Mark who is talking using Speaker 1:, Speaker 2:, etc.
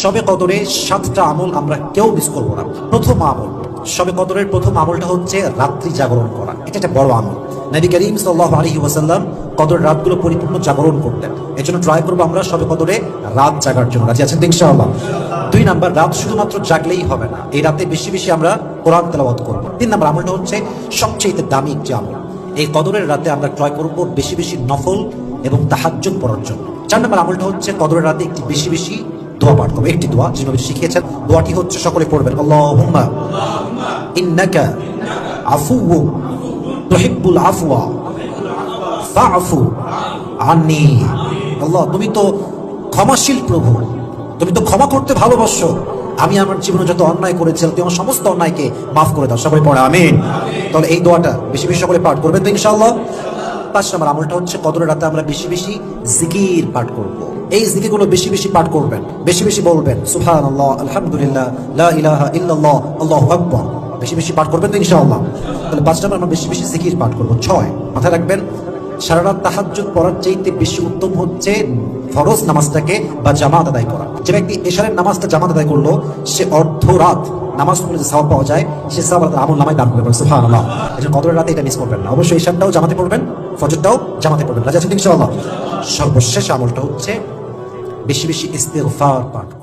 Speaker 1: সবে কদরে সাতটা আমল আমরা কেউ মিস করব না। প্রথম আমল। সবে কদরের প্রথম আমলটা হচ্ছে রাত্রি জাগরণ করা। এটা একটা বড় আমল। নবী করিম সাল্লাহ আলী ওয়াসাল্লাম কদর রাতগুলো পরিপূর্ণ জাগরণ করতেন। এই জন্য ট্রাই করব আমরা সবে কদরে রাত জাগার জন্য। রাজি আছেন ইনশাআল্লাহ? দুই নাম্বার, রাত শুধুমাত্র জাগলেই হবে না। এই রাতে বেশি বেশি আমরা কোরআন তেলাওয়াত করব। তিন নাম্বার আমলটা হচ্ছে সবচেয়ে দামি একটি আমল। এই কদরের রাতে আমরা ট্রাই করব বেশি বেশি নফল এবং তাহাজ্জুদ পড়ার জন্য। চার নম্বর আমলটা হচ্ছে কদরের রাতে একটি বেশি বেশি দোয়া পাঠ করব। একটি দোয়া যেভাবে শিখিয়েছেন। দোয়াটি হচ্ছে, সকলে পড়বেন। আল্লাহুম্মা ইন্নাকা আফুউ তুহিব্বুল আফওয়া ফাআফু আন্নি। আল্লাহ, তুমি তো ক্ষমাশীল প্রভু। তুমি তো ক্ষমা করতে ভালোবাসো। আমি আমার জীবনে যত অন্যায় করেছি তুমি আমার সমস্ত অন্যায়কে মাফ করে দাও। সবাই পড়ে, আমিন। তাহলে এই দোয়াটা বেশি বেশি সকলে পাঠ করবেন তো ইনশাআল্লাহ। পাঁচ নম্বর আমলটা হচ্ছে কদরের রাতে আমরা বেশি বেশি জিকির পাঠ করব। এই জিকিরগুলো বেশি বেশি পাঠ করবেন, বেশি বেশি বলবেন সুফান আল্লাহ আলহামদুলিল্লাহ ইলাহা ইল্লাল্লাহ, আল্লাহু আকবার। বেশি বেশি পাঠ করবেন তো ইনশাআল্লাহ। তাহলে পাঁচ নম্বর আমরা বেশি বেশি জিকির পাঠ করব। ছয়, মাথায় রাখবেন সারা রাত পড়ার চাইতে বেশি উত্তম হচ্ছে ফরজ নামাজটাকে বা জামাত আদায় করা। যে ব্যক্তি এশারের নামাজটা জামাত আদায় করল, সে অর্ধ রাত নামাজ পড়লে যে সওয়াব পাওয়া যায়, সে সওয়াব আল্লাহ আমল নামায় দান করবে সুবহানাল্লাহ। এই জন্য কদরের রাতে এটা মিস করবেন না। অবশ্যই এশারটাও জামাতে পড়বেন, ফজরটাও জামাতে পড়বেন। রাজা ইনশাআল্লাহ? সর্বশেষ আমলটা হচ্ছে বেশি বেশি ইস্তেগফার পাঠ।